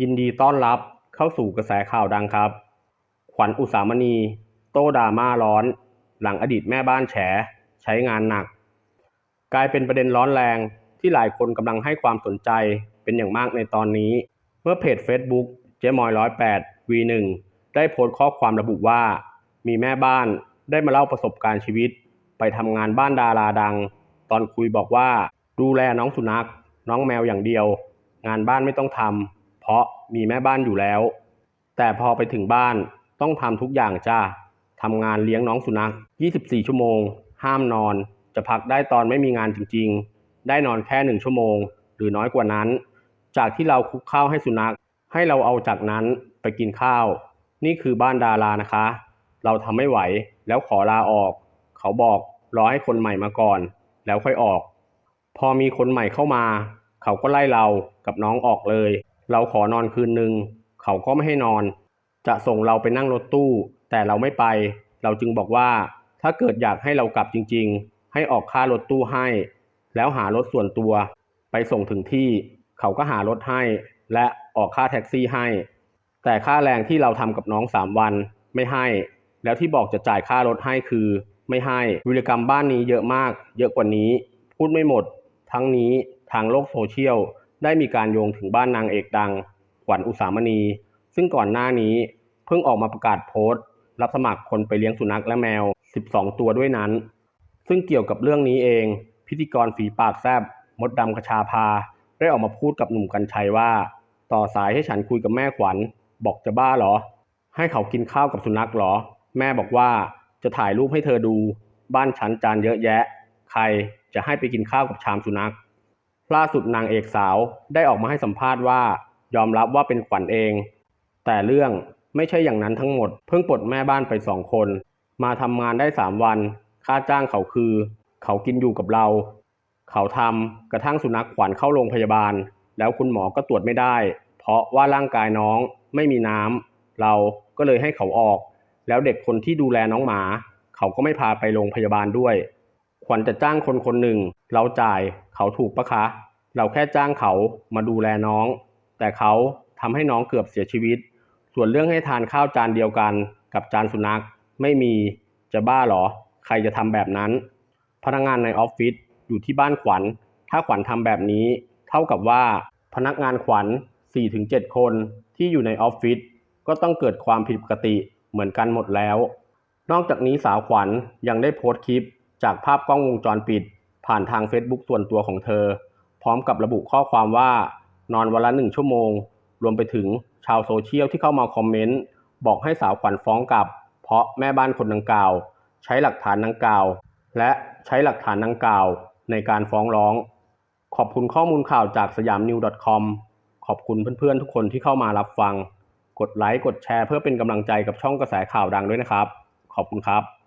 ยินดีต้อนรับเข้าสู่กระแสข่าวดังครับ ขวัญอุสามณี โต้ดราม่าร้อน หลังอดีตแม่บ้านแฉ ใช้งานหนัก กลายเป็นประเด็นร้อนแรงที่หลายคนกำลังให้ความสนใจเป็นอย่างมากในตอนนี้ เมื่อเพจ Facebook เจ๊มอยร้อยแปด V1 ได้โพสต์ข้อความระบุว่า มีแม่บ้านได้มาเล่าประสบการณ์ชีวิต ไปทำงานบ้านดาราดัง ตอนคุยบอกว่า ดูแลน้องสุนัข น้องแมวอย่างเดียว งานบ้านไม่ต้องทำ เพราะมีแม่บ้านอยู่แล้ว แต่พอไปถึงบ้านต้องทำทุกอย่างจ้าทำงานเลี้ยงน้องสุนัข 24 ชั่วโมง ห้ามนอน จะพักได้ตอนไม่มีงานจริงๆ ได้นอนแค่หนึ่งชั่วโมง หรือน้อยกว่านั้น จากที่เราคุกข้าวให้สุนัข ให้เราเอาจากนั้นไปกินข้าว นี่คือบ้านดารานะคะ เราทำไม่ไหวแล้วขอลาออก เขาบอกรอให้คนใหม่มาก่อน แล้วค่อยออก พอมีคนใหม่เข้ามา เขาก็ไล่เรากับน้องออกเลย เราขอนอนคืนหนึ่งเขาก็ไม่ให้นอน จะส่งเราไปนั่งรถตู้ แต่เราไม่ไป เราจึงบอกว่า ถ้าเกิดอยากให้เรากลับจริง ๆ ให้ออกค่ารถตู้ให้ แล้วหารถส่วนตัว ไปส่งถึงที่ เขาก็หารถให้ และออกค่าแท็กซี่ให้ แต่ค่าแรงที่เราทำกับน้องสามวันไม่ให้ แล้วที่บอกจะจ่ายค่ารถให้คือไม่ให้วิรกรรมบ้านนี้เยอะมาก เยอะกว่านี้ พูดไม่หมด ทั้งนี้ทางโลกโซเชียล ได้มีการโยงถึงบ้านนางเอกดัง ขวัญอุสามณี ซึ่งก่อนหน้านี้เพิ่งออกมาประกาศโพสต์ รับสมัครคนไปเลี้ยงสุนัขและแมว 12 ตัวด้วยนั้น ซึ่งเกี่ยวกับเรื่องนี้เอง พิธีกรฝีปากแซบมดดำกระชาพา ได้ออกมาพูดกับหนุ่มกัญชัยว่า ต่อสายให้ฉันคุยกับแม่ขวัญ บอกจะบ้าเหรอ ให้เขากินข้าวกับสุนัขเหรอ แม่บอกว่าจะถ่ายรูปให้เธอดู บ้านฉันจานเยอะแยะ ใครจะให้ไปกินข้าวกับชามสุนัข ล่าสุดนางเอกสาวได้ออกมาให้สัมภาษณ์ว่า ยอมรับว่าเป็นขวัญเอง แต่เรื่องไม่ใช่อย่างนั้นทั้งหมด เพิ่งปลดแม่บ้านไปสองคน มาทำงานได้สามวัน ค่าจ้างเขาคือ เขากินอยู่กับเรา เขาทำกระทั่งสุนัขขวัญเข้าโรงพยาบาล แล้วคุณหมอก็ตรวจไม่ได้ เพราะว่าร่างกายน้องไม่มีน้ำเราก็เลยให้เขาออก แล้วเด็กคนที่ดูแลน้องหมา เขาก็ไม่พาไปโรงพยาบาลด้วย ขวัญจะจ้างคนคนหนึ่ง เราจ่ายเขาถูกปะคะ เราแค่จ้างเขามาดูแลน้อง แต่เขาทำให้น้องเกือบเสียชีวิต ส่วนเรื่องให้ทานข้าวจานเดียวกัน กับจานสุนัขไม่มีจะบ้าหรอ ใครจะทำแบบนั้น พนักงานในออฟฟิศอยู่ที่บ้านขวัญ ถ้าขวัญทำแบบนี้ เท่ากับว่าพนักงานขวัญ 4-7 คนที่อยู่ในออฟฟิศก็ต้องเกิดความผิดปกติเหมือนกันหมดแล้ว นอกจากนี้สาวขวัญยังได้โพสต์คลิป จากภาพกล้องวงจรปิด ผ่านทาง Facebook ส่วนตัวของเธอ พร้อมกับระบุข้อความว่านอนวันละหนึ่งชั่วโมง รวมไปถึงชาวโซเชียลที่เข้ามาคอมเมนต์ บอกให้สาวขวัญฟ้องกลับ เพราะแม่บ้านคนดังกล่าว ใช้หลักฐานดังกล่าว และใช้หลักฐานดังกล่าวในการฟ้องร้อง ขอบคุณข้อมูลข่าวจากสยามนิว .com ขอบคุณเพื่อนๆทุกคนที่เข้ามารับฟัง กดไลค์กดแชร์เพื่อเป็นกำลังใจกับช่องกระแสข่าวดังด้วยนะครับ ขอบคุณครับ